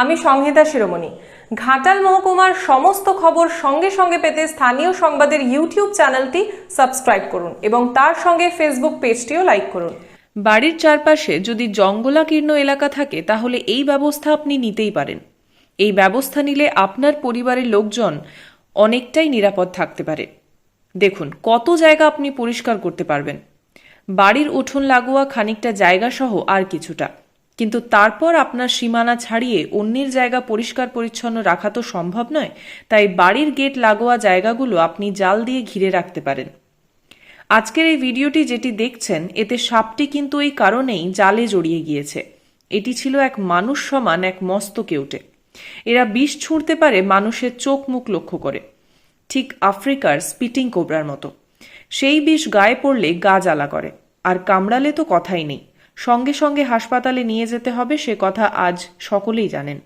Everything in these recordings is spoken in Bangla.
আমি সংহিতা শিরোমণি। ঘাটাল মহকুমার সমস্ত খবর সঙ্গে সঙ্গে পেতে স্থানীয় সংবাদের ইউটিউব চ্যানেলটি সাবস্ক্রাইব করুন এবং তার সঙ্গে ফেসবুক পেজটিও লাইক করুন। বাড়ির চারপাশে যদি জঙ্গলাকীর্ণ এলাকা থাকে, তাহলে এই ব্যবস্থা আপনি নিতেই পারেন। এই ব্যবস্থা নিলে আপনার পরিবারের লোকজন অনেকটাই নিরাপদ থাকতে পারে। দেখুন, কত জায়গা আপনি পরিষ্কার করতে পারবেন। বাড়ির উঠোন লাগোয়া খানিকটা জায়গা সহ আর কিছুটা। কিন্তু তারপর আপনার সীমানা ছাড়িয়ে অন্যের জায়গা পরিষ্কার পরিচ্ছন্ন রাখা তো সম্ভব নয়, তাই বাড়ির গেট লাগোয়া জায়গাগুলো আপনি জাল দিয়ে ঘিরে রাখতে পারেন। আজকের এই ভিডিওটি যেটি দেখছেন, এতে সাপটি কিন্তু এই কারণেই জালে জড়িয়ে গিয়েছে। এটি ছিল এক মানুষ সমান এক মস্ত কেউটে। এরা বিষ ছুঁড়তে পারে মানুষের চোখ মুখ লক্ষ্য করে। ঠিক আফ্রিকার স্পিটিং কোবরার মতো। সেই বিষ গায়ে পড়লে গা জ্বালা করে, আর কামড়ালে তো কথাই নেই। সঙ্গে সঙ্গে হাসপাতালে নিয়ে যেতে হবে সে কথা আজ সকলেই জানেন।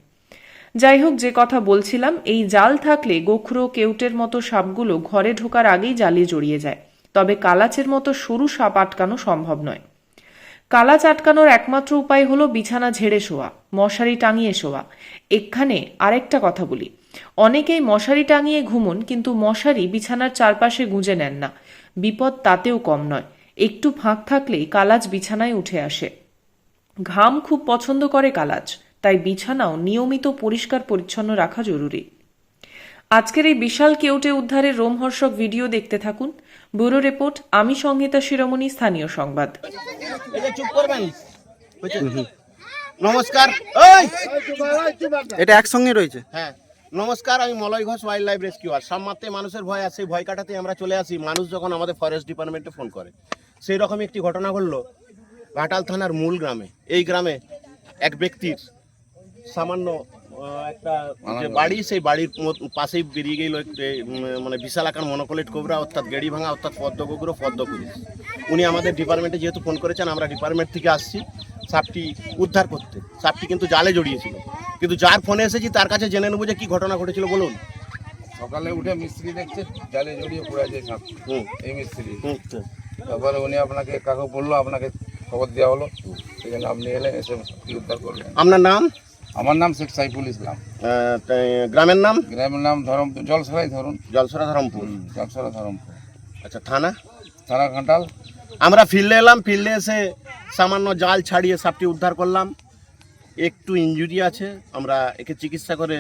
যাই হোক যে কথা বলছিলাম, এই জাল থাকলে গোখরো কেউটের মতো সাপগুলো ঘরে ঢোকার আগেই জালে জড়িয়ে যায়। তবে কালাচের মতো সরু সাপ আটকানো সম্ভব নয়। কালাচ আটকানোর একমাত্র উপায় হলো বিছানা ঝেড়ে শোয়া, মশারি টাঙিয়ে শোয়া। এখানে আরেকটা কথা বলি। অনেকেই মশারি টাঙিয়ে ঘুমুন, কিন্তু মশারি বিছানার চারপাশে গুঁজে নেন না। বিপদ তাতেও কম নয়। একটু ফাঁক থাকলেই কালাচ বিছানায় উঠে আসে। ঘাম খুব পছন্দ করে কালাচ তাই বিছানাও নিয়মিত পরিষ্কার পরিচ্ছন্ন রাখা জরুরি। আজকের এই বিশাল কেউটে উদ্ধারের রোমহর্ষক ভিডিও দেখতে থাকুন। ব্যুরো রিপোর্ট আমি সংহিতা শিরোমণি স্থানীয় সংবাদ। এটা চুপ করবেন হয়েছে? নমস্কার। এটা একসঙ্গে রয়েছে? হ্যাঁ। নমস্কার আমি Malay Ghosh wildlife rescuer মারতে মানুষের ভয় আছে সেই ভয় কাটাতে আমরা চলে আসি। মানুষ যখন আমাদের ফরেস্ট ডিপার্টমেন্টে ফোন করে। সেই রকম একটি ঘটনা ঘটলো ঘাটাল থানার মূল গ্রামে। এই গ্রামে এক ব্যক্তির সামান্য একটা যে বাড়ি সেই বাড়ির পাশেই বেরিয়ে গেল মানে বিশাল আকার মনোকলেট কোবরা অর্থাৎ গেড়ি ভাঙা অর্থাৎ পদ্ম কুকুরো পদ্ম উনি আমাদের ডিপার্টমেন্টে যেহেতু ফোন করেছেন আমরা ডিপার্টমেন্ট থেকে আসছি। সাপটি উদ্ধার করতে। সাপটি কিন্তু জালে জড়িয়েছিল। কিন্তু যার ফোনে এসেছি তার কাছে জেনে নেব যে কি ঘটনা ঘটেছিল বলুন। সকালে উঠে মিস্ত্রি দেখছে জালে জড়িয়ে পড়ে আছে সাপ। হুম। এই মিস্ত্রি। হুম তারপরে উনি আপনাকে কাকে বলল আপনাকে খবর দেওয়া হলো। সেই জন্য আপনি এলেন এসে সাপটি উদ্ধার করলেন। আপনার নাম? আমার নাম শেখ সাইফুল ইসলাম। আহ, গ্রামের নাম? গ্রামের নাম ধরম জলসরাই ধরুন। জলসরা ধরমপুর। জলসরা ধরমপুর। আচ্ছা থানা? থানা ঘাটাল। আমরা ফিল্ডে এলাম ফিল্ডে এসে সামান্য জাল ছাড়িয়ে সাপটি উদ্ধার করলাম। একটু ইনজুরি আছে আমরা একে চিকিৎসা করে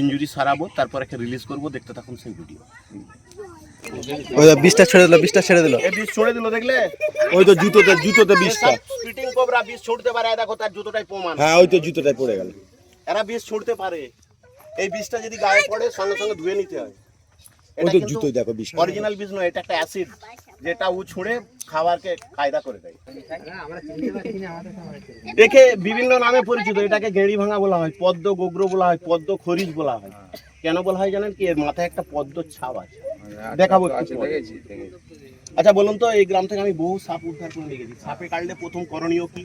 ইনজুরি সারাবো তারপর একে রিলিজ করব দেখতে থাকুন সেই ভিডিও ওই বিষটা ছেড়ে দিল বিষটা ছেড়ে দিল। এই বিষ ছড়ে দিল দেখলে? ওই তো জুতোতে জুতোতে বিষটা স্পিটিং কোবরা বিষ ছুটতে পারে দেখো তার জুতোটাই প্রমাণ। হ্যাঁ ওই তো জুতোটায় পড়ে গেল। এরা বিষ ছুটতে পারে। এই বিষটা যদি গায়ে পড়ে সঙ্গে সঙ্গে ধুয়ে নিতে হয়। ওই তো জুতোয় দেখো বিষ অরিজিনাল বিষ নয় এটা একটা অ্যাসিড যেটা ও ছুঁড়ে খাবারকে কায়দা করে দেয়। দেখে বিভিন্ন নামে পরিচিত এটাকে গেড়ি ভাঙা বলা হয় পদ্ম গোগ্র বলা হয় পদ্ম খরিজ বলা হয়। কেন বলা হয় জানেন কি? এর মাথায় একটা পদ্ম ছাপ আছে। দেখাবো। দেখেছি দেখেছি। আচ্ছা বলুন তো এই গ্রাম থেকে আমি বহু সাপ উদ্ধার করে নিয়ে গেছি। সাপে কাটলে প্রথম করণীয় কি?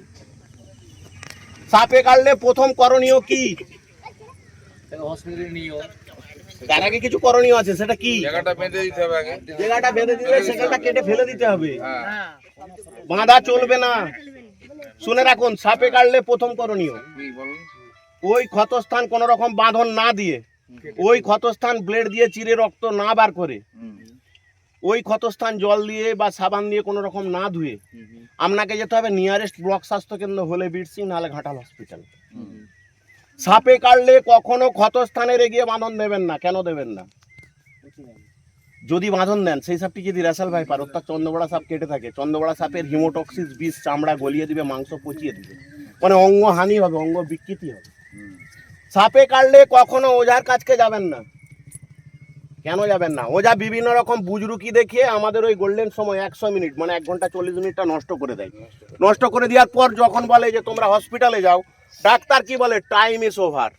সাপে কাটলে প্রথম করণীয় কি? তার আগে কিছু করণীয় আছে সেটা কি? জায়গাটা বেঁধে দিতে হবে আগে। জায়গাটা বেঁধে দিলে সেখানটা কেটে ফেলে দিতে হবে। হ্যাঁ। বাঁধা চলবে না। শুনে রাখুন সাপে কাটলে প্রথম করণীয়। ওই ক্ষতস্থান কোন রকম বাঁধন না দিয়ে ওই ক্ষতস্থান ব্লেড দিয়ে চিরে রক্ত না বার করে ওই ক্ষতস্থান জল দিয়ে বা সাবান দিয়ে কোনো রকম না ধুয়ে আপনাকে যেতে হবে নিয়ারেস্ট ব্লক স্বাস্থ্য কেন্দ্র হলে বিরসি নাহলে ঘাটাল হসপিটাল সাপে কাটলে কখনো ক্ষতস্থানের এগিয়ে বাঁধন দেবেন না, কেন দেবেন না? যদি বাঁধন দেন, সেই সাপটি যদি রেসাল ভাই পার অর্থাৎ চন্দ্রবড়া সাপ কেটে থাকে, চন্দ্রবড়া সাপের হিমোটক্সিস, বিষ, চামড়া গলিয়ে দিবে, মাংস পচিয়ে দিবে। মানে অঙ্গ হানি হবে, অঙ্গ বিকৃতি হবে। সাপে কাটলে কখনো ওঝার কাছকে যাবেন না। কেন যাবেন না? ওঝা বিভিন্ন রকম বুজরুকি দেখিয়ে আমাদের ওই গোল্ডেন সময় একশো মিনিট মানে এক ঘণ্টা চল্লিশ মিনিটটা নষ্ট করে দেয়। নষ্ট করে দেওয়ার পর যখন বলে যে তোমরা হসপিটালে যাও ডাক্তার কি বলে টাইম ইস ওভার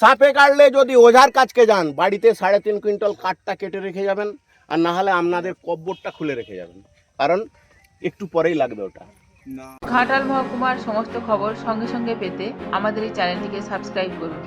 সাপে কাটলে যদি ওঝার কাছকে যান বাড়িতে সাড়ে তিন কুইন্টাল কাঠটা কেটে রেখে যাবেন আর না হলে আপনাদের কব্বরটা খুলে রেখে যাবেন। কারণ একটু পরেই লাগবে ওটা। ঘাটাল মহকুমার সমস্ত খবর সঙ্গে সঙ্গে পেতে আমাদের এই চ্যানেলটিকে সাবস্ক্রাইব করুন।